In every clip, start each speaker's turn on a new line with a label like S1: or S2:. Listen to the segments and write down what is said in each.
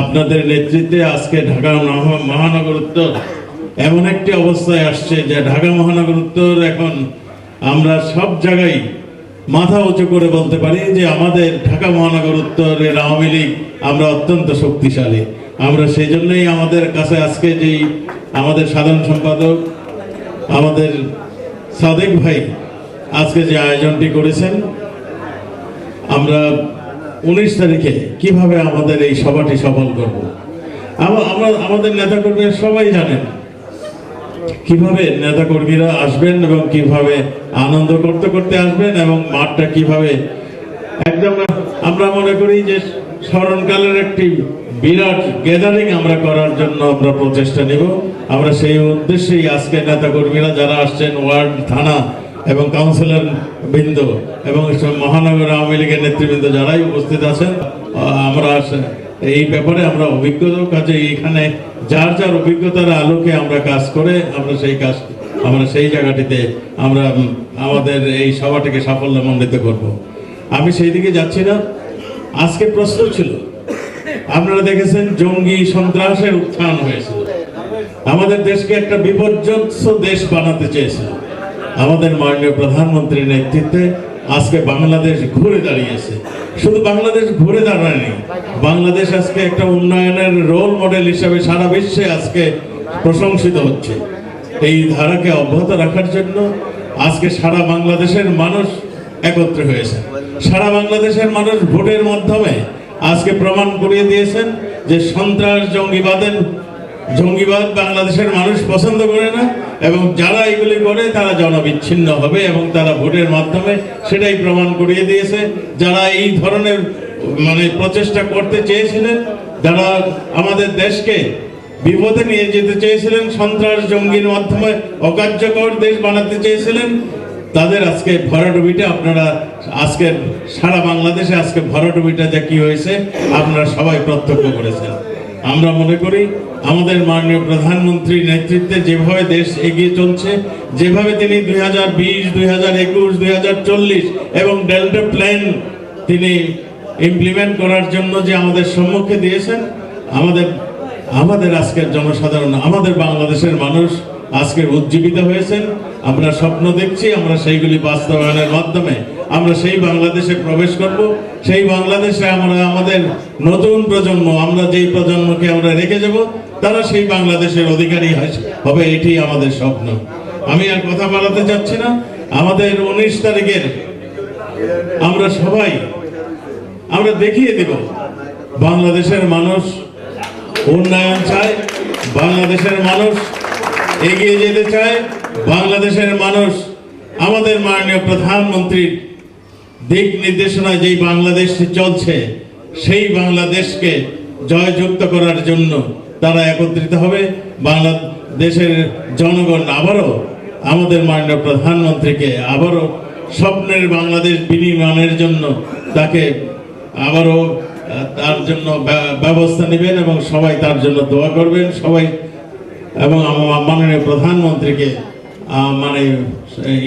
S1: আপনাদের নেতৃত্বে আজকে ঢাকা মহানগর উত্তর এমন একটি অবস্থায় আসছে যে ঢাকা মহানগর উত্তর এখন আমরা সব জায়গায় মাথা উঁচু করে বলতে পারি যে আমাদের ঢাকা মহানগর উত্তরের আওয়ামী লীগ আমরা অত্যন্ত শক্তিশালী। আমরা সেই জন্যই আমাদের কাছে আজকে যেই আমাদের সাধারণ সম্পাদক, আমাদের সাদেক ভাই আজকে যে আয়োজনটি করেছেন, আমরা উনিশ তারিখে কীভাবে আমাদের এই সভাটি সফল করব? আমরা আমাদের নেতাকর্মীরা সবাই জানেন কীভাবে নেতাকর্মীরা আসবেন এবং কীভাবে আনন্দ করতে করতে আসবেন এবং মাঠটা কীভাবে একদম আমরা মনে করি যে স্মরণকালের একটি বিরাট গ্যাদারিং আমরা করার জন্য আমরা প্রচেষ্টা নেব। আমরা সেই উদ্দেশ্যেই আজকে নেতাকর্মীরা যারা আসছেন ওয়ার্ড, থানা এবং কাউন্সিলর বৃন্দ এবং মহানগর আওয়ামী লীগের নেতৃবৃন্দ যারাই উপস্থিত আছেন আমরা এই ব্যাপারে আমরা অভিজ্ঞতার কাজে এখানে যার যার অভিজ্ঞতার আলোকে আমরা কাজ করে আমরা সেই কাজ, আমরা সেই জায়গাটিতে আমরা আমাদের এই সভাটিকে সাফল্য সাফল্যমণ্ডিত করব। আমি সেই দিকে যাচ্ছি না। আজকে প্রশ্ন ছিল, আপনারা দেখেছেন জঙ্গি সন্ত্রাসের উত্থান হয়েছিল আমাদের দেশকে একটা বিপর্যস্ত দেশ বানাতে চেয়েছিল আমাদের মাননীয় প্রধানমন্ত্রীর নেতৃত্বে আজকে বাংলাদেশ ঘুরে দাঁড়িয়েছে। শুধু বাংলাদেশ ঘুরে দাঁড়ায়নি, বাংলাদেশ আজকে একটা উন্নয়নের রোল মডেল হিসেবে সারা বিশ্বে আজকে প্রশংসিত হচ্ছে। এই ধারাকে অব্যাহত রাখার জন্য আজকে সারা বাংলাদেশের মানুষ একত্রে হয়েছে। সারা বাংলাদেশের মানুষ ভোটের মাধ্যমে আজকে প্রমাণ করিয়ে দিয়েছেন যে সন্ত্রাস, জঙ্গিবাদের জঙ্গিবাদ বাংলাদেশের মানুষ পছন্দ করে না, এবং যারা এগুলি করে তারা জনবিচ্ছিন্ন হবে এবং তারা ভোটের মাধ্যমে সেটাই প্রমাণ করিয়ে দিয়েছে। যারা এই ধরনের মানে প্রচেষ্টা করতে চেয়েছিলেন, যারা আমাদের দেশকে বিপদে নিয়ে যেতে চেয়েছিলেন, সন্ত্রাস জঙ্গির মাধ্যমে অকার্যকর দেশ বানাতে চেয়েছিলেন, তাদের আজকে ভরাডুবিটা আপনারা আজকে সারা বাংলাদেশে আজকে ভরাডুবিটা যে কি হয়েছে, আপনারা সবাই প্রত্যক্ষ করেছেন। আমরা মনে করি আমাদের মাননীয় প্রধানমন্ত্রীর নেতৃত্বে যেভাবে দেশ এগিয়ে চলছে, যেভাবে তিনি দুই হাজার বিশ, দুই হাজার একুশ, দুই হাজার চল্লিশ এবং ডেল্টা প্ল্যান তিনি ইমপ্লিমেন্ট করার জন্য যে আমাদের সম্মুখে দিয়েছেন, আমাদের আমাদের আজকের জনসাধারণ, আমাদের বাংলাদেশের মানুষ আজকে উজ্জীবিত হয়েছেন। আমরা স্বপ্ন দেখছি, আমরা সেইগুলি বাস্তবায়নের মাধ্যমে আমরা সেই বাংলাদেশে প্রবেশ করব। সেই বাংলাদেশে আমরা, আমাদের নতুন প্রজন্ম, আমরা যেই প্রজন্মকে আমরা রেখে যাব তারা সেই বাংলাদেশের অধিকারী হবে এটি আমাদের স্বপ্ন। আমি আর কথা বাড়াতে চাচ্ছি না। আমাদের উনিশ তারিখের আমরা সবাই আমরা দেখিয়ে দেব, বাংলাদেশের মানুষ উন্নয়ন চায়, বাংলাদেশের মানুষ এগিয়ে যেতে চায়, বাংলাদেশের মানুষ আমাদের মাননীয় প্রধানমন্ত্রীর দিক নির্দেশনায় যেই বাংলাদেশ চলছে, সেই বাংলাদেশকে জয়যুক্ত করার জন্য তারা একত্রিত হবে। বাংলাদেশের জনগণ আবারও আমাদের মাননীয় প্রধানমন্ত্রীকে আবারও স্বপ্নের বাংলাদেশ বিনির্মাণের জন্য তাকে আবারও তার জন্য ব্যবস্থা নেবেন এবং সবাই তার জন্য দোয়া করবেন। সবাই এবং মাননীয় প্রধানমন্ত্রীকে মানে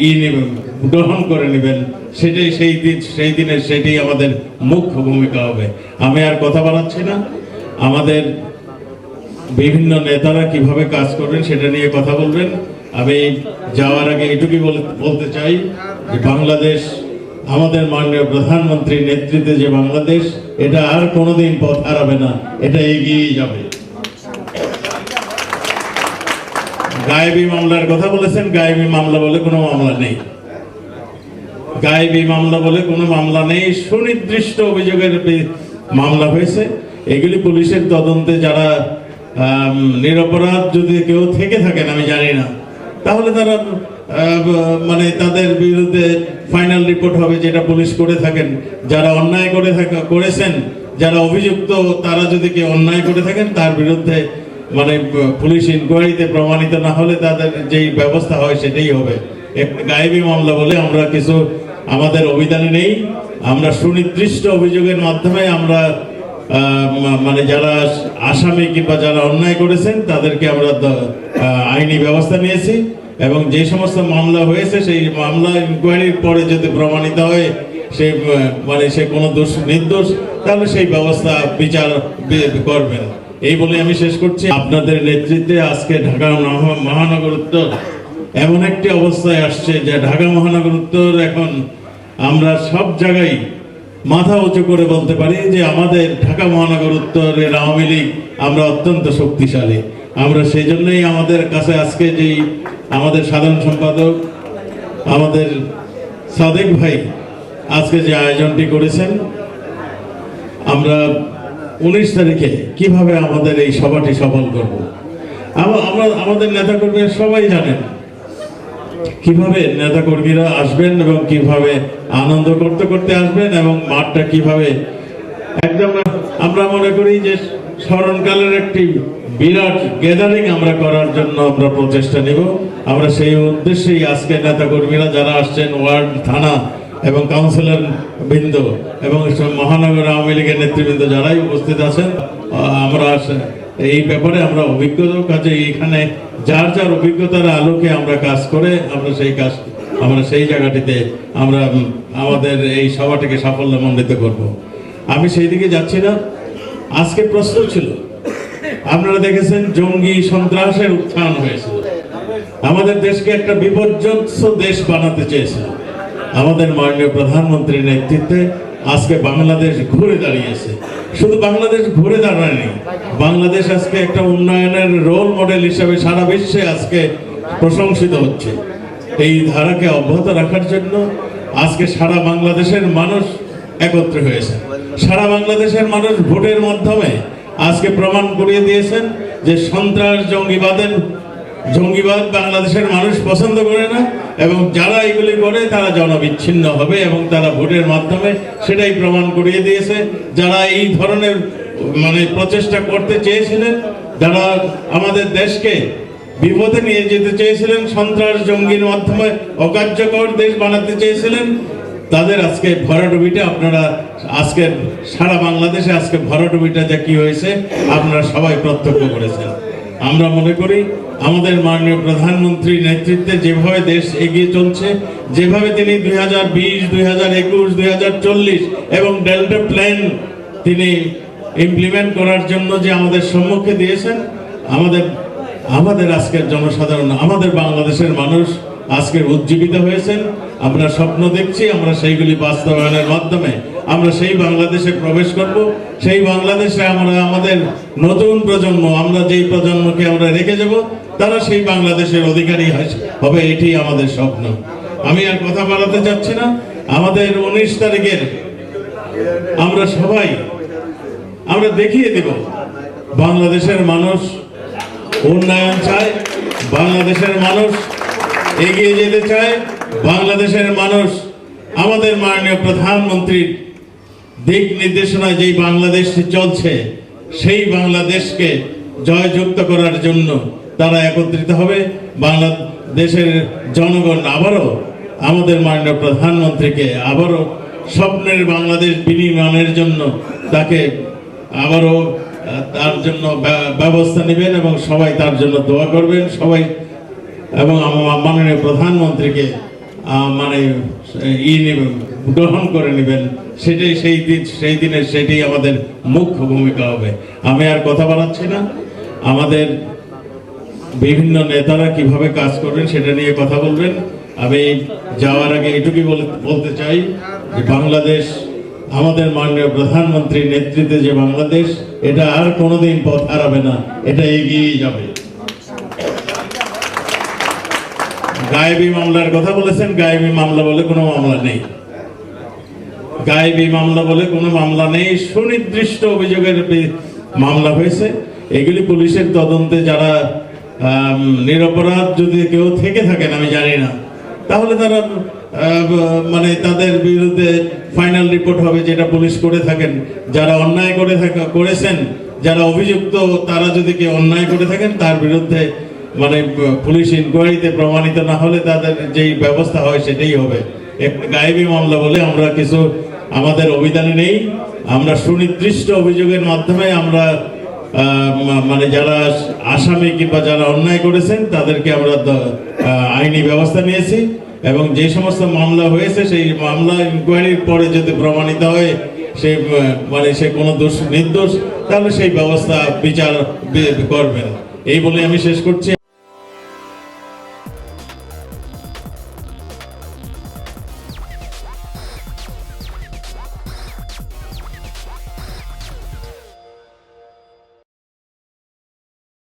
S1: ই নেবেন গ্রহণ করে নেবেন। সেটাই সেই দিন, সেই দিনের, সেটাই আমাদের মুখ্য ভূমিকা হবে। আমি আর কথা বাড়াচ্ছি না। আমাদের বিভিন্ন নেতারা কীভাবে কাজ করবেন সেটা নিয়ে কথা বলবেন। আমি যাওয়ার আগে এটুকুই বলে- বলতে চাই যে বাংলাদেশ আমাদের মাননীয় প্রধানমন্ত্রীর নেতৃত্বে যে বাংলাদেশ, এটা আর কোনোদিন পথ হারাবে না, এটা এগিয়েই যাবে। গায়েবী মামলার কথা বলেছেন, গায়েবী মামলা বলে কোনো মামলা নেই। গায়েবী মামলা বলে কোনো মামলা নেই, সুনির্দিষ্ট অভিযোগের মামলা হয়েছে। এগুলি পুলিশের তদন্তে যারা নিরপরাধ যদি কেউ থেকে থাকেন, আমি জানি না। তাহলে তারা মানে তাদের বিরুদ্ধে ফাইনাল রিপোর্ট হবে যেটা পুলিশ করে থাকেন। যারা অন্যায় করে থাকা, করেছেন, যারা অভিযুক্ত, তারা যদি কেউ অন্যায় করে থাকেন, তার বিরুদ্ধে মানে পুলিশ ইনকোয়ারিতে প্রমাণিত না হলে তাদের যেই ব্যবস্থা হয়, সেটাই হবে। গায়েবী মামলা বলে আমরা কিছু, আমাদের অভিধানে নেই। আমরা সুনির্দিষ্ট অভিযোগের মাধ্যমে আমরা মানে যারা আসামি কিংবা যারা অন্যায় করেছেন, তাদেরকে আমরা আইনি ব্যবস্থা নিয়েছি এবং যে সমস্ত মামলা হয়েছে, সেই মামলা ইনকোয়ারির পরে যদি প্রমাণিত হয়, সে মানে সে কোনো দোষ, নির্দোষ, তাহলে সেই ব্যবস্থা বিচার করবেন। এই বলে আমি শেষ করছি। আপনাদের নেতৃত্বে আজকে ঢাকা মহানগর উত্তর এমন একটি অবস্থায় আসছে যে ঢাকা মহানগর উত্তর এখন আমরা সব জায়গায় মাথা উঁচু করে বলতে পারি যে আমাদের ঢাকা মহানগর উত্তরের আওয়ামী লীগ আমরা অত্যন্ত শক্তিশালী। আমরা সেই জন্যই আমাদের কাছে আজকে যেই আমাদের সাধারণ সম্পাদক, আমাদের সাদেক ভাই আজকে যে আয়োজনটি করেছেন, আমরা উনিশ তারিখে কীভাবে আমাদের এই সভাটি সফল করব? আমরা আমাদের নেতাকর্মীরা সবাই জানেন কীভাবে নেতা কর্মীরা আসবেন এবং কীভাবে আনন্দ করতে করতে আসবেন এবং মাঠটা কীভাবে? একদম আমরা মনে করি যে স্মরণকালের একটি বিরাট গ্যাদারিং আমরা করার জন্য আমরা প্রচেষ্টা নিব। আমরা সেই উদ্দেশ্যেই আজকে নেতাকর্মীরা যারা আসছেন, ওয়ার্ড, থানা এবং কাউন্সিলর বৃন্দ এবং মহানগর আওয়ামী লীগের নেতৃবৃন্দ যারাই উপস্থিত আছেন আমরা এই ব্যাপারে আমরা অভিজ্ঞ কাজে এখানে যার যার অভিজ্ঞতার আলোকে আমরা কাজ করে, আমরা সেই কাজ, আমরা সেই জায়গাটিতে আমরা আমাদের এই সভাটিকে সাফল্যমণ্ডিত করব। আমি সেই দিকে যাচ্ছি না। আজকে প্রশ্ন ছিল, আপনারা দেখেছেন জঙ্গি সন্ত্রাসের উত্থান হয়েছিল আমাদের দেশকে একটা বিপর্যস্ত দেশ বানাতে চেয়েছিল আমাদের মাননীয় প্রধানমন্ত্রীর নেতৃত্বে আজকে বাংলাদেশ ঘুরে দাঁড়িয়েছে। শুধু বাংলাদেশ ঘুরে দাঁড়ায়নি, বাংলাদেশ আজকে একটা উন্নয়নের রোল মডেল হিসেবে সারা বিশ্বে আজকে প্রশংসিত হচ্ছে। এই ধারাকে অব্যাহত রাখার জন্য আজকে সারা বাংলাদেশের মানুষ একত্র হয়েছে। সারা বাংলাদেশের মানুষ ভোটের মাধ্যমে আজকে প্রমাণ করিয়ে দিয়েছেন যে সন্ত্রাস, জঙ্গিবাদের জঙ্গিবাদ বাংলাদেশের মানুষ পছন্দ করে না, এবং যারা এগুলি করে তারা জনবিচ্ছিন্ন হবে এবং তারা ভোটের মাধ্যমে সেটাই প্রমাণ করিয়ে দিয়েছে। যারা এই ধরনের মানে প্রচেষ্টা করতে চেয়েছিলেন, যারা আমাদের দেশকে বিপদে নিয়ে যেতে চেয়েছিলেন, সন্ত্রাস জঙ্গির মাধ্যমে অকার্যকর দেশ বানাতে চেয়েছিলেন, তাদের আজকে ভরাডুবিটা আপনারা আজকে সারা বাংলাদেশে আজকে ভরাডুবিটা যে কি হয়েছে, আপনারা সবাই প্রত্যক্ষ করেছেন। আমরা মনে করি আমাদের মাননীয় প্রধানমন্ত্রীর নেতৃত্বে যেভাবে দেশ এগিয়ে চলছে, যেভাবে তিনি দুই হাজার বিশ, দুই হাজার একুশ, দুই হাজার চল্লিশ এবং ডেল্টা প্ল্যান তিনি ইমপ্লিমেন্ট করার জন্য যে আমাদের সম্মুখে দিয়েছেন, আমাদের আমাদের আজকের জনসাধারণ, আমাদের বাংলাদেশের মানুষ আজকের উজ্জীবিত হয়েছেন। আমরা স্বপ্ন দেখছি, আমরা সেইগুলি বাস্তবায়নের মাধ্যমে আমরা সেই বাংলাদেশে প্রবেশ করব। সেই বাংলাদেশে আমরা, আমাদের নতুন প্রজন্ম, আমরা যেই প্রজন্মকে আমরা রেখে যাব তারা সেই বাংলাদেশের অধিকারী হবে এটি আমাদের স্বপ্ন। আমি আর কথা বাড়াতে চাচ্ছি না। আমাদের উনিশ তারিখের আমরা সবাই আমরা দেখিয়ে দেব। বাংলাদেশের মানুষ উন্নয়ন চায়, বাংলাদেশের মানুষ এগিয়ে যেতে চায়, বাংলাদেশের মানুষ আমাদের মাননীয় প্রধানমন্ত্রীর দিক নির্দেশনায় যেই বাংলাদেশটি চলছে, সেই বাংলাদেশকে জয়যুক্ত করার জন্য তারা একত্রিত হবে। বাংলাদেশের জনগণ আবারও আমাদের মাননীয় প্রধানমন্ত্রীকে আবারও স্বপ্নের বাংলাদেশ বিনির্মাণের জন্য তাকে আবারও তার জন্য ব্যবস্থা নেবেন এবং সবাই তার জন্য দোয়া করবেন। সবাই এবং মাননীয় প্রধানমন্ত্রীকে মানে ই নেবেন গ্রহণ করে নেবেন। সেটাই সেই দিন, সেই দিনের, সেটাই আমাদের মুখ্য ভূমিকা হবে। আমি আর কথা বাড়াচ্ছি না। আমাদের বিভিন্ন নেতারা কীভাবে কাজ করবেন সেটা নিয়ে কথা বলবেন। আমি যাওয়ার আগে এটুকুই বল- বলতে চাই যে বাংলাদেশ আমাদের মাননীয় প্রধানমন্ত্রীর নেতৃত্বে যে বাংলাদেশ, এটা আর কোনোদিন পথ হারাবে না, এটা এগিয়েই যাবে। গায়েবী মামলার কথা বলেছেন, গায়েবী মামলা বলে কোনো মামলা নেই। গায়েবী মামলা বলে কোনো মামলা নেই, সুনির্দিষ্ট অভিযোগের মামলা হয়েছে। এগুলি পুলিশের তদন্তে যারা নিরপরাধ যদি কেউ থেকে থাকেন, আমি জানি না। তাহলে তারা মানে তাদের বিরুদ্ধে ফাইনাল রিপোর্ট হবে যেটা পুলিশ করে থাকেন। যারা অন্যায় করে থাকা, করেছেন, যারা অভিযুক্ত, তারা যদি কেউ অন্যায় করে থাকেন, তার বিরুদ্ধে মানে পুলিশ ইনকোয়ারিতে প্রমাণিত না হলে তাদের যেই ব্যবস্থা হয়, সেটাই হবে। গায়েবী মামলা বলে আমরা কিছু, আমাদের অভিধানে নেই। আমরা সুনির্দিষ্ট অভিযোগের মাধ্যমে আমরা মানে যারা আসামি কিংবা যারা অন্যায় করেছেন, তাদেরকে আমরা আইনি ব্যবস্থা নিয়েছি এবং যে সমস্ত মামলা হয়েছে, সেই মামলা ইনকোয়ারির পরে যদি প্রমাণিত হয় সে মানে সে কোনো দোষ, নির্দোষ, তাহলে সেই ব্যবস্থা বিচার করবেন। এই বলে আমি শেষ করছি।